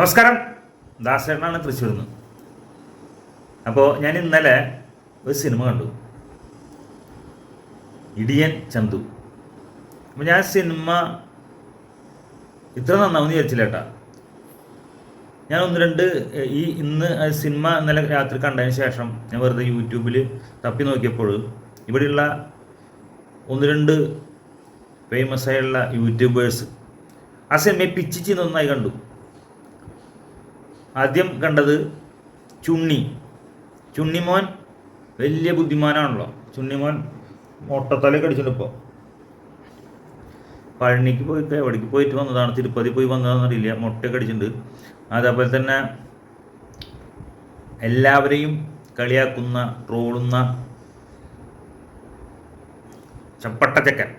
നമസ്കാരം. ദാസേട്ടനാണ് തൃശ്ശൂരിൽ നിന്ന് അപ്പോൾ ഞാൻ ഇന്നലെ ഒരു സിനിമ കണ്ടു. ഇടിയൻ ചന്തു. അപ്പോൾ ഞാൻ സിനിമ ഇത്ര നന്നാവുമെന്ന് വിചാരിച്ചില്ല കേട്ടാ. ഞാൻ ഒന്ന് രണ്ട് ഈ ഇന്ന് സിനിമ ഇന്നലെ രാത്രി കണ്ടതിന് ശേഷം ഞാൻ വെറുതെ യൂട്യൂബിൽ തപ്പി നോക്കിയപ്പോൾ ഇവിടെയുള്ള ഒന്ന് രണ്ട് ഫേമസ് ആയുള്ള യൂട്യൂബേഴ്സ് ആ സിനിമയെ പിച്ച് ചെയ്യുന്ന കണ്ടു. ആദ്യം കണ്ടത് ചുണ്ണി. ചുണ്ണിമോൻ വലിയ ബുദ്ധിമാനാണല്ലോ. ചുണ്ണിമോൻ മൊട്ടത്തലയൊക്കെ അടിച്ചിട്ടുണ്ട് ഇപ്പോൾ പഴനിക്ക് പോയിട്ട് എവിടേക്ക് പോയിട്ട് വന്നതാണ്? തിരുപ്പതി പോയി വന്നതാണെന്ന് അറിയില്ല. മുട്ടയൊക്കെ അടിച്ചിട്ടുണ്ട്. അതേപോലെ തന്നെ എല്ലാവരെയും കളിയാക്കുന്ന ട്രോളുന്ന ചപ്പട്ട ചക്കൻ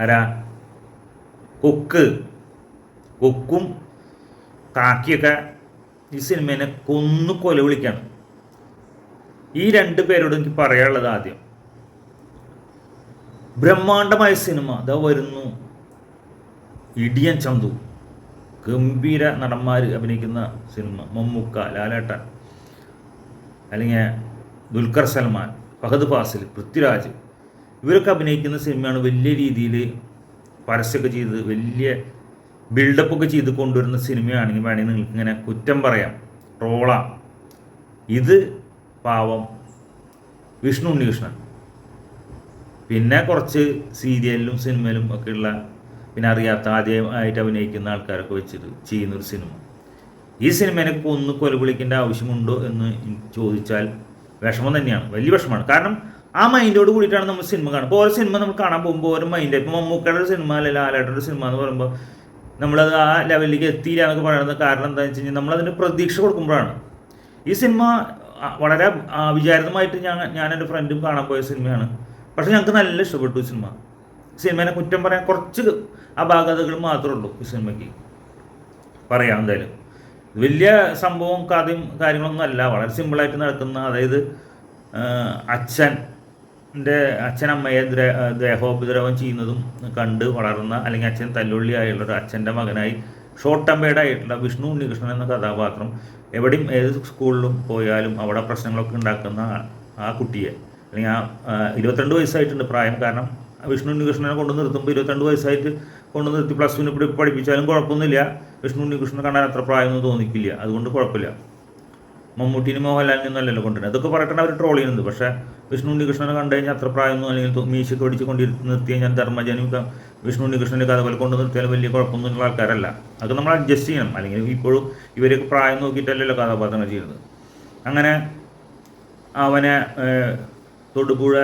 ആരാ? കൊക്ക്. കൊക്കും കാക്കിയൊക്കെ ഈ സിനിമേനെ കൊന്നു കൊല വിളിക്കാണ്. ഈ രണ്ട് പേരോട് എനിക്ക് പറയാനുള്ളത് ആദ്യം. ബ്രഹ്മാണ്ഡമായ സിനിമ അതാ വരുന്നു. ഇടിയൻ ചന്തു ഗംഭീര നടന്മാർ അഭിനയിക്കുന്ന സിനിമ. മമ്മൂക്ക ലാലേട്ടൻ അല്ലെങ്കിൽ ദുൽഖർ സൽമാൻ ഫഹദ് ഫാസിൽ പൃഥ്വിരാജ്. ഇവരൊക്കെ അഭിനയിക്കുന്ന സിനിമയാണ് വലിയ രീതിയിൽ പരസ്യമൊക്കെ ചെയ്ത് വലിയ ബിൽഡപ്പൊക്കെ ചെയ്ത് കൊണ്ടുവരുന്ന സിനിമയാണെങ്കിൽ വേണമെങ്കിൽ നിങ്ങൾക്ക് ഇങ്ങനെ കുറ്റം പറയാം. ട്രോളാം. ഇത് പാവം വിഷ്ണു ഉണ്ണികൃഷ്ണൻ. പിന്നെ കുറച്ച് സീരിയലിലും സിനിമയിലും ഒക്കെയുള്ള പിന്നെ അറിയാത്ത ആദ്യമായിട്ട് അഭിനയിക്കുന്ന ആൾക്കാരൊക്കെ വെച്ചിട്ട് ചെയ്യുന്നൊരു സിനിമ. ഈ സിനിമേനെ കൊന്ന് കൊലവിളിക്കേണ്ട ആവശ്യമുണ്ടോ എന്ന് ചോദിച്ചാൽ വിഷമം തന്നെയാണ്. വലിയ വിഷമമാണ്. കാരണം ആ മൈൻഡോട് കൂടിയിട്ടാണ് നമ്മൾ സിനിമ കാണുന്നത്. ഓരോ സിനിമ നമ്മൾ കാണാൻ പോകുമ്പോൾ ഓരോ മൈൻഡ് ഇപ്പോൾ മമ്മൂക്കയുടെ സിനിമ അല്ലെങ്കിൽ ലാലേട്ടന്റെ സിനിമ എന്ന് പറയുമ്പോൾ നമ്മളത് ആ ലെവലിലേക്ക് എത്തിയില്ല എന്നൊക്കെ പറയുന്നത് കാരണം എന്താണെന്ന് വെച്ച് കഴിഞ്ഞാൽ നമ്മളതിന് പ്രതീക്ഷ കൊടുക്കുമ്പോഴാണ്. ഈ സിനിമ വളരെ വിചാരിതമായിട്ട് ഞാൻ ഞാൻ എന്റെ ഫ്രണ്ടും കാണാൻ പോയ സിനിമയാണ് പക്ഷെ ഞങ്ങൾക്ക് നല്ല ഇഷ്ടപ്പെട്ടു സിനിമ സിനിമേനെ കുറ്റം പറയാൻ കുറച്ച് അപാകതകൾ മാത്രമേ ഉള്ളൂ ഈ സിനിമയ്ക്ക് പറയാം എന്തായാലും. വലിയ സംഭവം കഥയും കാര്യങ്ങളൊന്നും അല്ല. വളരെ സിമ്പിളായിട്ട് നടക്കുന്ന അതായത് ആ, അച്ഛന്റെ അച്ഛനമ്മയെ ദ്ര- ദേഹോപദ്രവം ചെയ്യുന്നതും കണ്ട് വളർന്ന അല്ലെങ്കിൽ അച്ഛൻ തല്ലുള്ളിയായുള്ള ഒരു അച്ഛന്റെ മകനായി ഷോർട്ട് ടെമ്പേർഡ് ആയിട്ടുള്ള വിഷ്ണു ഉണ്ണികൃഷ്ണൻ എന്ന കഥാപാത്രം എവിടെയും ഏത് സ്കൂളിലും പോയാലും അവിടെ പ്രശ്നങ്ങളൊക്കെ ഉണ്ടാക്കുന്ന ആ- കുട്ടിയെ. അല്ലെങ്കിൽ ആ ഇരുപത്തിരണ്ട് വയസ്സായിട്ടുണ്ട് പ്രായം. കാരണം വിഷ്ണു ഉണ്ണികൃഷ്ണനെ കൊണ്ട് നിർത്തുമ്പോൾ ഇരുപത്തിരണ്ട് വയസ്സായിട്ട് കൊണ്ടു നിർത്തി പ്ലസ് ടുവിന് പഠിപ്പിച്ചാലും കുഴപ്പമൊന്നുമില്ല. വിഷ്ണു ഉണ്ണികൃഷ്ണനെ കാണാൻ അത്ര പ്രായമൊന്നും തോന്നിക്കില്ല. അതുകൊണ്ട് കുഴപ്പമില്ല. മമ്മൂട്ടിനും മോഹൻലാലിനും അല്ലല്ലോ കൊണ്ടുവരുന്നത്. അതൊക്കെ പറഞ്ഞിട്ടാണ് അവർ ട്രോൾ ചെയ്യുന്നത്. പക്ഷേ വിഷ്ണു ഉണ്ണികൃഷ്ണനെ കണ്ടു കഴിഞ്ഞാൽ അത്ര പ്രായമൊന്നും അല്ലെങ്കിൽ മീശയ്ക്ക് പിടിച്ച് കൊണ്ട് നിർത്തി കഴിഞ്ഞാൽ ധർമ്മജനും വിഷ്ണു ഉണ്ണികൃഷ്ണന്റെ കഥ പോലെ കൊണ്ട് നിർത്തിയാൽ വലിയ കുഴപ്പമൊന്നുമുള്ള ആൾക്കാരല്ല. അത് നമ്മൾ അഡ്ജസ്റ്റ് ചെയ്യണം. അല്ലെങ്കിൽ ഇപ്പോഴും ഇവരൊക്കെ പ്രായം നോക്കിയിട്ടല്ലല്ലോ കഥാപാത്രങ്ങൾ ചെയ്യുന്നത്. അങ്ങനെ അവനെ തൊടുപുഴ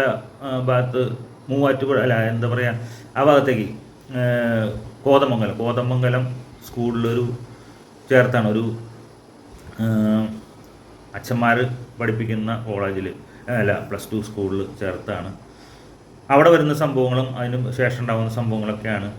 ഭാഗത്ത് മൂവാറ്റുപുഴ അല്ല എന്താ പറയുക ആ ഭാഗത്തേക്ക് കോതമംഗലം. കോതമംഗലം സ്കൂളിലൊരു ചേർത്താണ്. ഒരു അച്ഛന്മാർ പഠിപ്പിക്കുന്ന കോളേജിൽ അല്ല പ്ലസ് ടു സ്കൂളിൽ ചേർത്താണ്. അവിടെ വരുന്ന സംഭവങ്ങളും അതിന് ശേഷം ഉണ്ടാകുന്ന സംഭവങ്ങളൊക്കെയാണ്.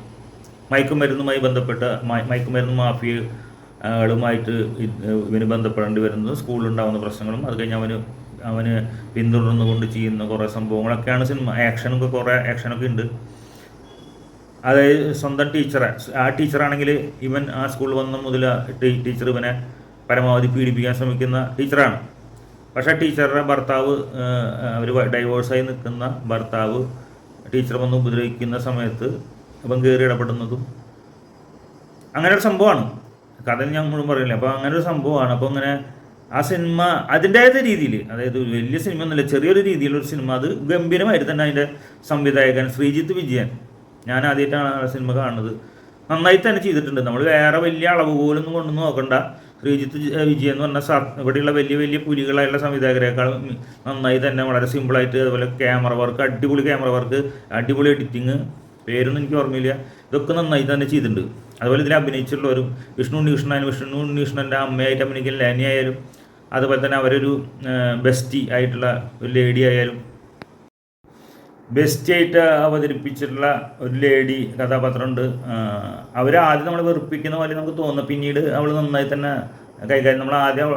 മയക്കുമരുന്നുമായി ബന്ധപ്പെട്ട മയ- മയക്കുമരുന്ന് മാഫിയകളുമായിട്ട് ഇവന് ബന്ധപ്പെടേണ്ടി വരുന്നത് സ്കൂളിലുണ്ടാകുന്ന പ്രശ്നങ്ങളും അത് കഴിഞ്ഞ് അവന് അവന് പിന്തുടർന്നുകൊണ്ട് ചെയ്യുന്ന കുറേ സംഭവങ്ങളൊക്കെയാണ് സിനിമ. ആക്ഷനൊക്കെ കുറേ ആക്ഷനൊക്കെ ഉണ്ട്. അതായത് സ്വന്തം ടീച്ചറെ ആ ടീച്ചറാണെങ്കിൽ ഇവൻ ആ സ്കൂളിൽ വന്ന മുതൽ ടീച്ചർ ഇവനെ പരമാവധി പീഡിപ്പിക്കാൻ ശ്രമിക്കുന്ന ടീച്ചറാണ്. പക്ഷേ ടീച്ചറുടെ ഭർത്താവ് അവർ ഡൈവോഴ്സായി നിൽക്കുന്ന ഭർത്താവ് ടീച്ചർ വന്ന് ഉപദ്രവിക്കുന്ന സമയത്ത് അപ്പം കയറി ഇടപെടുന്നതും അങ്ങനെ ഒരു സംഭവമാണ്. കഥ ഞാൻ മുഴുവൻ പറയില്ല അപ്പോൾ അങ്ങനെ ഒരു സംഭവമാണ്. അപ്പോൾ അങ്ങനെ ആ സിനിമ അതിന്റേതായ രീതിയിൽ അതായത് വലിയ സിനിമ ഒന്നുമില്ല ചെറിയൊരു രീതിയിലുള്ള സിനിമ അത് ഗംഭീരമായിട്ട് തന്നെ അതിന്റെ സംവിധായകൻ ശ്രീജിത്ത് വിജയൻ ഞാൻ ആദ്യമായിട്ടാണ് ആ സിനിമ കാണുന്നത്. നന്നായി തന്നെ ചെയ്തിട്ടുണ്ട്. നമ്മൾ വേറെ വലിയ അളവ് പോലൊന്നും കൊണ്ടു നോക്കണ്ട. ശ്രീജിത്ത് വിജയൻ എന്ന് പറഞ്ഞ സാ ഇവിടെയുള്ള വലിയ വലിയ പുലികളായുള്ള സംവിധായകരെക്കാൾ നന്നായി തന്നെ വളരെ സിമ്പിളായിട്ട് അതുപോലെ ക്യാമറ വർക്ക് അടിപൊളി ക്യാമറ വർക്ക് അടിപൊളി എഡിറ്റിങ് പേരൊന്നും എനിക്ക് ഓർമ്മയില്ല. ഇതൊക്കെ നന്നായി തന്നെ ചെയ്തിട്ടുണ്ട്. അതുപോലെ ഇതിൽ അഭിനയിച്ചിട്ടുള്ളവരും വിഷ്ണു ഉണ്ണികൃഷ്ണൻ വിഷ്ണു ഉണ്ണികൃഷ്ണന്റെ അമ്മയായിട്ട് അഭിനയിക്കുന്ന ലാനി ആയാലും അതുപോലെ തന്നെ അവരൊരു ബെസ്റ്റി ആയിട്ടുള്ള ഒരു ലേഡി ആയാലും ബെസ്റ്റായിട്ട് അവതരിപ്പിച്ചിട്ടുള്ള ഒരു ലേഡി കഥാപാത്രമുണ്ട്. അവർ ആദ്യം നമ്മൾ വെറുപ്പിക്കുന്ന പോലെ നമുക്ക് തോന്നുന്നു പിന്നീട് അവൾ നന്നായി തന്നെ കൈകാര്യം. നമ്മൾ ആദ്യം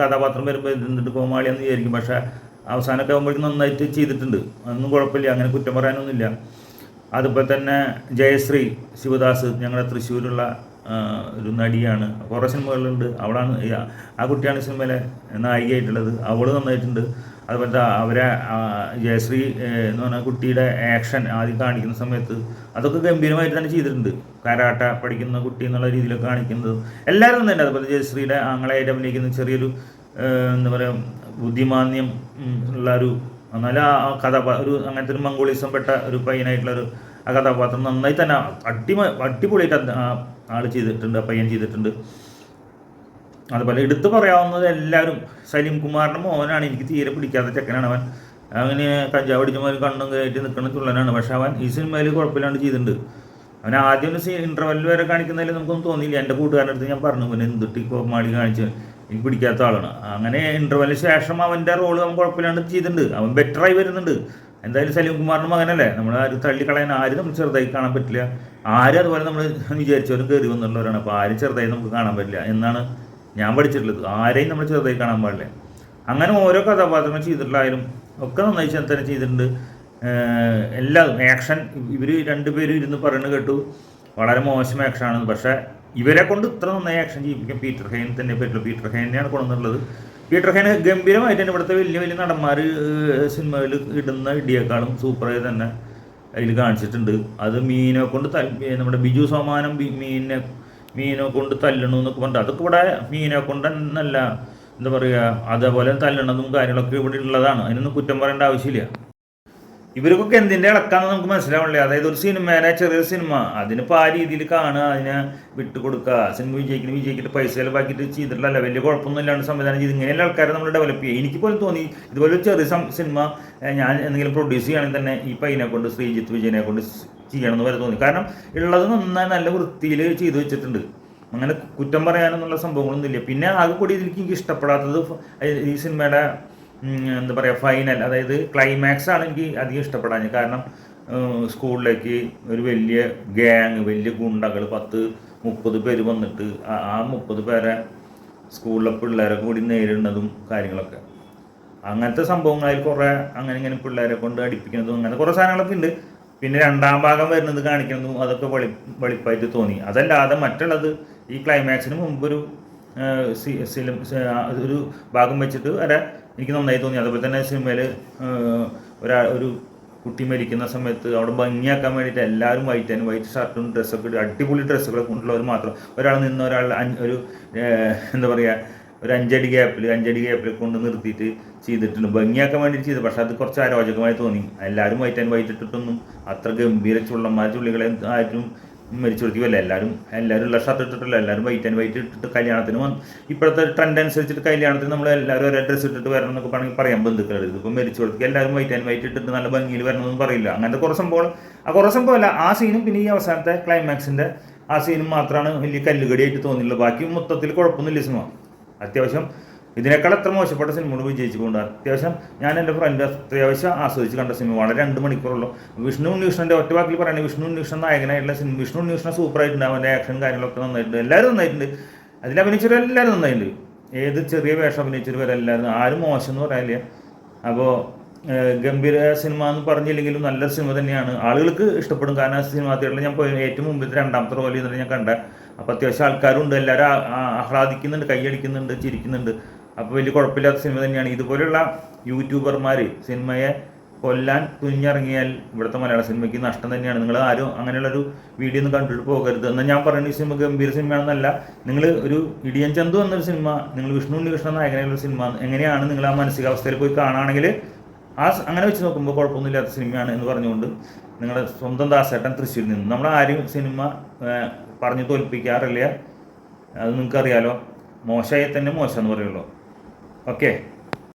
കഥാപാത്രം വരുമ്പോൾ എന്നിട്ട് കോമാളി എന്ന് വിചാരിക്കും. പക്ഷേ അവസാനമൊക്കെ ആകുമ്പോഴേക്കും നന്നായിട്ട് ചെയ്തിട്ടുണ്ട്. അതൊന്നും കുഴപ്പമില്ല. അങ്ങനെ കുറ്റം പറയാനൊന്നുമില്ല. അതുപോലെ തന്നെ ജയശ്രീ ശിവദാസ് ഞങ്ങളുടെ തൃശ്ശൂരുള്ള ഒരു നടിയാണ്. കുറേ സിനിമകളുണ്ട്. അവളാണ് ആ കുട്ടിയാണ് സിനിമയിലെ നായികയായിട്ടുള്ളത്. അവൾ നന്നായിട്ടുണ്ട്. അതുപോലെ അവരെ ജയശ്രീ എന്ന് പറഞ്ഞ കുട്ടിയുടെ ആക്ഷൻ ആദ്യം കാണിക്കുന്ന സമയത്ത് അതൊക്കെ ഗംഭീരമായിട്ട് തന്നെ ചെയ്തിട്ടുണ്ട്. കരാട്ട പഠിക്കുന്ന കുട്ടി എന്നുള്ള രീതിയിലൊക്കെ കാണിക്കുന്നത്. എല്ലാവരും തന്നെ. അതുപോലെ ജയശ്രീയുടെ ആങ്ങളായിട്ട് അഭിനയിക്കുന്ന ചെറിയൊരു എന്താ പറയുക ബുദ്ധിമാന്യം ഉള്ള ഒരു എന്നാൽ ആ കഥാപാ ഒരു അങ്ങനത്തെ ഒരു മംഗോളിസം പെട്ട ഒരു പയ്യനായിട്ടുള്ള ഒരു ആ കഥാപാത്രം നന്നായി തന്നെ അടിമ അടിപൊളിയായിട്ട് ആൾ ചെയ്തിട്ടുണ്ട് ആ പയ്യൻ ചെയ്തിട്ടുണ്ട്. അതുപോലെ എടുത്തു പറയാവുന്നത് എല്ലാവരും. സലീം കുമാറിന്റെ മോനാണ്. എനിക്ക് തീരെ പിടിക്കാത്ത ചെക്കനാണ് അവൻ. അങ്ങനെ കഞ്ചാവ് അടിച്ചമാർ കണ്ണും കയറ്റി നിൽക്കുന്ന ചുള്ളനാണ് പക്ഷെ അവൻ ഈ സിനിമയിൽ കുഴപ്പമില്ലാണ്ട് ചെയ്തിട്ടുണ്ട്. അവൻ ആദ്യം ഒരു സീ ഇന്റർവെല്ലിൽ വരെ കാണിക്കുന്നതിൽ നമുക്കൊന്നും തോന്നിയില്ല. എന്റെ കൂട്ടുകാരന്റെ അടുത്ത് ഞാൻ പറഞ്ഞു പിന്നെ എന്തിട്ട് ഇപ്പോൾ മാളി കാണിച്ച്? എനിക്ക് പിടിക്കാത്ത ആളാണ്. അങ്ങനെ ഇന്റർവെല്ലിന് ശേഷം അവന്റെ റോൾ അവൻ കുഴപ്പമില്ലാണ്ട് ചെയ്തിട്ടുണ്ട്. അവൻ ബെറ്ററായി വരുന്നുണ്ട്. എന്തായാലും സലീം കുമാറിന്റെ മകനല്ലേ. നമ്മൾ ആരും തള്ളിക്കളയാൻ ആരും നമ്മൾ ചെറുതായി കാണാൻ പറ്റില്ല. ആരും അതുപോലെ നമ്മൾ വിചാരിച്ചവരും കയറി വന്നുള്ളവരാണ് അപ്പോൾ ആരും ചെറുതായി നമുക്ക് കാണാൻ പറ്റില്ല. എന്നാണ് ഞാൻ പഠിച്ചിട്ടുള്ളത് ആരെയും നമ്മൾ ചെറുതായി കാണാൻ പാടില്ല. അങ്ങനെ ഓരോ കഥാപാത്രങ്ങൾ ചെയ്തിട്ടുള്ളായാലും ഒക്കെ നന്നായി തന്നെ ചെയ്തിട്ടുണ്ട്. എല്ലാ ആക്ഷൻ ഇവർ രണ്ടുപേരും ഇരുന്ന് പറയുന്നത് കേട്ടു. വളരെ മോശം ആക്ഷനാണ് പക്ഷേ ഇവരെ കൊണ്ട് ഇത്ര നന്നായി ആക്ഷൻ ചെയ്യിപ്പിക്കാൻ പീറ്റർ ഹെയിൻ തന്നെ പറ്റുള്ളൂ പീറ്റർ ഹെയിനെയാണ് കൊണ്ടുവന്നുള്ളത് പീറ്റർ ഹെയിൻ ഗംഭീരമായിട്ട് തന്നെ ഇവിടുത്തെ വലിയ വലിയ നടന്മാർ സിനിമയിൽ ഇടുന്ന ഇടിയേക്കാളും സൂപ്പറായി തന്നെ അതിൽ കാണിച്ചിട്ടുണ്ട്. അത് മീനെ കൊണ്ട് നമ്മുടെ ബിജു സോമാനം മീനിനെ മീനെ കൊണ്ട് തല്ലണു എന്നൊക്കെ പറഞ്ഞിട്ട് അതൊക്കെ ഇവിടെ മീനെ കൊണ്ട് നല്ല എന്താ പറയുക അതേപോലെ തല്ലണതും കാര്യങ്ങളൊക്കെ ഇവിടെ ഉള്ളതാണ്. അതിനൊന്നും കുറ്റം പറയേണ്ട ആവശ്യമില്ല. ഇവർക്കൊക്കെ എന്തിന്റെ ഇളക്കാന്ന് നമുക്ക് മനസ്സിലാവണില്ല. അതായത് ഒരു സിനിമേനെ ചെറിയൊരു സിനിമ അതിനിപ്പോൾ ആ രീതിയിൽ കാണുക അതിനെ വിട്ടുകൊടുക്കുക സിനിമ വിജയിക്കുന്ന വിജയിക്കിട്ട് പൈസ ചിലവാക്കിയിട്ട് ചെയ്തിട്ടില്ല വലിയ കുഴപ്പമൊന്നും ഇല്ലാണ്ട് സംവിധാനം ചെയ്ത് ഇങ്ങനെയുള്ള ആൾക്കാരെ നമ്മൾ ഡെവലപ്പ് ചെയ്യുക. എനിക്ക് പോലും തോന്നി ഇതുപോലെ ചെറിയ സിനിമ ഞാൻ എന്തെങ്കിലും പ്രൊഡ്യൂസ് ചെയ്യുകയാണെങ്കിൽ തന്നെ ഈ പയ്യനെ കൊണ്ട് ശ്രീജിത്ത് വിജയനെ കൊണ്ട് ചെയ്യണമെന്ന് വരെ തോന്നി. കാരണം ഉള്ളത് നന്നായി നല്ല വൃത്തിയിൽ ചെയ്തു വെച്ചിട്ടുണ്ട്. അങ്ങനെ കുറ്റം പറയാനൊന്നുള്ള സംഭവങ്ങളൊന്നും ഇല്ല. പിന്നെ ആകെ കൂടി ഇതിലേക്ക് എനിക്ക് ഇഷ്ടപ്പെടാത്തത് ഈ സിനിമയുടെ എന്താ പറയുക ഫൈനൽ അതായത് ക്ലൈമാക്സ് ആണ് എനിക്ക് അധികം ഇഷ്ടപ്പെടാൻ കാരണം സ്കൂളിലേക്ക് ഒരു വലിയ ഗ്യാങ് വലിയ ഗുണ്ടകൾ പത്ത് മുപ്പത് പേര് വന്നിട്ട് ആ മുപ്പത് പേരെ സ്കൂളിലെ പിള്ളേരെ കൂടി നേരിടുന്നതും കാര്യങ്ങളൊക്കെ. അങ്ങനത്തെ സംഭവങ്ങളിൽ കുറേ അങ്ങനെ ഇങ്ങനെ പിള്ളേരെ കൊണ്ട് അടിപ്പിക്കുന്നതും അങ്ങനെ കുറേ സാധനങ്ങളൊക്കെ ഉണ്ട്. പിന്നെ രണ്ടാം ഭാഗം വരുന്നത് കാണിക്കുന്നു. അതൊക്കെ വെളി വെളിപ്പായിട്ട് തോന്നി. അതല്ലാതെ മറ്റുള്ളത് ഈ ക്ലൈമാക്സിന് മുമ്പൊരു ഒരു സി- സിലും ഒരു ഭാഗം വെച്ചിട്ട് വരെ എനിക്ക് നന്നായി തോന്നി. അതുപോലെ തന്നെ സിനിമയിൽ ഒരാ ഒരു കുട്ടി മരിക്കുന്ന സമയത്ത് അവിടെ ഭംഗിയാക്കാൻ വേണ്ടിയിട്ട് എല്ലാവരും വൈറ്റ് ആൻഡ് വൈറ്റ് ഷർട്ടും ഡ്രസ്സൊക്കെ അടിപൊളി ഡ്രസ്സുകളൊക്കെ കൊണ്ടുള്ളവർ മാത്രം ഒരാൾ നിന്ന് ഒരാൾ ഒരു എന്താ പറയുക ഒരു അഞ്ചടി ഗ്യാപ്പിൽ അഞ്ചടി ഗ്യാപ്പിൽ കൊണ്ട് നിർത്തിയിട്ട് ചെയ്തിട്ടുണ്ട്. ഭംഗിയാക്കാൻ വേണ്ടിയിട്ട് ചെയ്തു. പക്ഷേ അത് കുറച്ച് അരോചകമായി തോന്നി. എല്ലാവരും വൈറ്റ് ആൻഡ് വൈറ്റ് ഇട്ടിട്ടൊന്നും അത്ര ഗംഭീര ചുള്ളന്മാർ ചുള്ളികളെ ആരും മരിച്ചു കൊടുക്കുകയല്ല. എല്ലാവരും എല്ലാവരും ഉള്ള ഷർട്ട് ഇട്ടിട്ടില്ല. എല്ലാവരും വൈറ്റ് ആൻഡ് വൈറ്റ് ഇട്ടിട്ട് കല്യാണത്തിന് വന്ന്. ഇപ്പോഴത്തെ ട്രെൻഡ് അനുസരിച്ചിട്ട് കല്യാണത്തിന് നമ്മൾ എല്ലാവരും ഒരേ ഡ്രസ്സ് ഇട്ടിട്ട് വരണം എന്നൊക്കെ പറഞ്ഞാൽ പറയാൻ ബന്ധുക്കളുടെ. ഇതിപ്പോൾ മരിച്ചു കൊടുക്കുക. എല്ലാവരും വൈറ്റ് ആൻഡ് വൈറ്റ് ഇട്ടിട്ട് നല്ല ഭംഗിയിൽ വരണമെന്ന് പറയില്ല. അങ്ങനത്തെ കുറേ സംഭവം ആ കുറേ സംഭവമല്ല. ആ സീനും പിന്നെ ഈ അവസാനത്തെ ക്ലൈമാക്സിന്റെ ആ സീനും മാത്രമാണ് വലിയ കല്ലുകടിയായിട്ട് തോന്നിയുള്ളത് ബാക്കി മൊത്തത്തിൽ കുഴപ്പമൊന്നുമില്ല സിനിമ അത്യാവശ്യം ഇതിനേക്കാൾ എത്ര മോശപ്പെട്ട സിനിമകൾ വിജയിച്ചുകൊണ്ട് അത്യാവശ്യം ഞാൻ എന്റെ ഫ്രണ്ട് അത്യാവശ്യം ആസ്വദിച്ച് കണ്ട സിനിമ വളരെ രണ്ട് മണിക്കൂറുള്ളൂ. വിഷ്ണു ഉണ്ണികൃഷ്ണന്റെ ഒറ്റ വാക്കിൽ പറയുന്നത് വിഷ്ണു ഉണ്ണികൃഷ്ണൻ നായകനായിട്ടുള്ള സിനിമ വിഷ്ണു ഉണ്ണികൃഷ്ണൻ സൂപ്പറായിട്ടുണ്ട് അവന്റെ ആക്ഷൻ കാര്യങ്ങളൊക്കെ നന്നായിട്ടുണ്ട്. എല്ലാവരും നന്നായിട്ടുണ്ട്. അതിൽ അഭിനയിച്ചവർ എല്ലാവരും നന്നായിട്ടുണ്ട്. ഏത് ചെറിയ വേഷം എല്ലാവരും ആരും മോശം എന്ന് പറയാനില്ല. അപ്പോൾ ഗംഭീര സിനിമ എന്ന് പറഞ്ഞില്ലെങ്കിലും നല്ല സിനിമ തന്നെയാണ്. ആളുകൾക്ക് ഇഷ്ടപ്പെടും. കാരണം സിനിമ തിയേറ്ററിൽ ഞാൻ പോയി ഏറ്റവും മുമ്പിൽ രണ്ടാമത്തെ റോലിൽ നിന്നിട്ട് ഞാൻ കണ്ട അപ്പോൾ അത്യാവശ്യം ആൾക്കാരുണ്ട് എല്ലാവരും ആഹ്ലാദിക്കുന്നുണ്ട് കൈയടിക്കുന്നുണ്ട് ചിരിക്കുന്നുണ്ട്. അപ്പോൾ വലിയ കുഴപ്പമില്ലാത്ത സിനിമ തന്നെയാണ്. ഇതുപോലെയുള്ള യൂട്യൂബർമാർ സിനിമയെ കൊല്ലാൻ തുനിഞ്ഞിറങ്ങിയാൽ ഇവിടുത്തെ മലയാള സിനിമയ്ക്ക് നഷ്ടം തന്നെയാണ്. നിങ്ങൾ ആരും അങ്ങനെയുള്ളൊരു വീഡിയോ ഒന്നും കണ്ടിട്ട് പോകരുത്. എന്നാൽ ഞാൻ പറയുന്ന ഈ സിനിമ ഗംഭീര സിനിമയാണെന്നല്ല നിങ്ങൾ ഒരു ഇടിയൻ ചന്തു എന്നൊരു സിനിമ നിങ്ങൾ വിഷ്ണു ഉണ്ണികൃഷ്ണൻ നായകനായുള്ള സിനിമ എങ്ങനെയാണ് നിങ്ങൾ ആ മാനസികാവസ്ഥയിൽ പോയി കാണുകയാണെങ്കിൽ ആ അങ്ങനെ വെച്ച് നോക്കുമ്പോൾ കുഴപ്പമൊന്നുമില്ലാത്ത സിനിമയാണ് എന്ന് പറഞ്ഞുകൊണ്ട് നിങ്ങളുടെ സ്വന്തം ദാസേട്ടൻ തൃശ്ശൂരിൽ നിന്ന്. നമ്മൾ ആരും സിനിമ പറഞ്ഞു തോൽപ്പിക്കാറില്ല. അത് നിങ്ങൾക്കറിയാലോ. മോശമായി തന്നെ മോശം എന്ന് പറയുള്ളൂ. ഓക്കെ